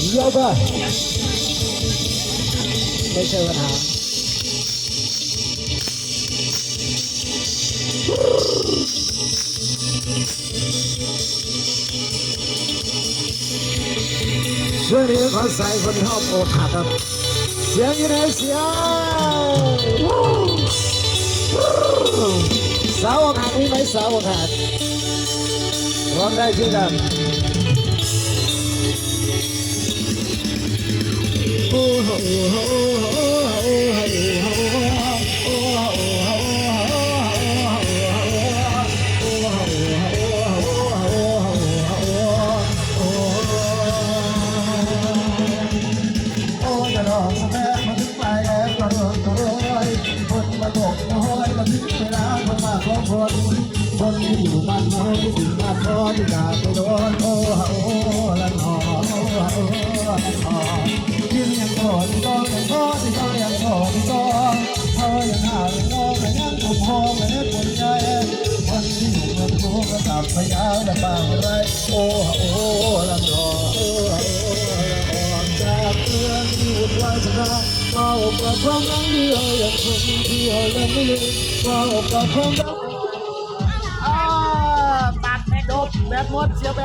เยี่ยมไม่ใช่ปัญหาช่วงนี้ขอใส่คนชอบโอกหักครับ เสียงยู่ไหนเสียงสาวโอกหักมีไหมสาวอกหักร้องได้ที่กั นโอ้โหโอ้โหโอ้โหโอ้โอ้จะรอแล้วก็รอก็รอยคนกน้อยมาถึงเวลาคนข้อที่ถึงบ้านน้อยที่จากไปโดนโอ้โอ้ละนอโอ้โอ้ละนอยิ้มยังโกรธก็ยังโกรที่ก็ยังโกรธก็เธอยังหายังงอยังยังถูกหอมยังปวดใจคนที่อยู่เมืองโกก็กลับไปยาวแต่บางไรโอ้โอ้ละนอโอ้โอ้ละนอจากเรื่องที่วุ่นวายชนะมาอบกับความรักที่เรายังคงที่เรายังไม่ลืมมาอบกับความรัก แบบหมดเสียแบบ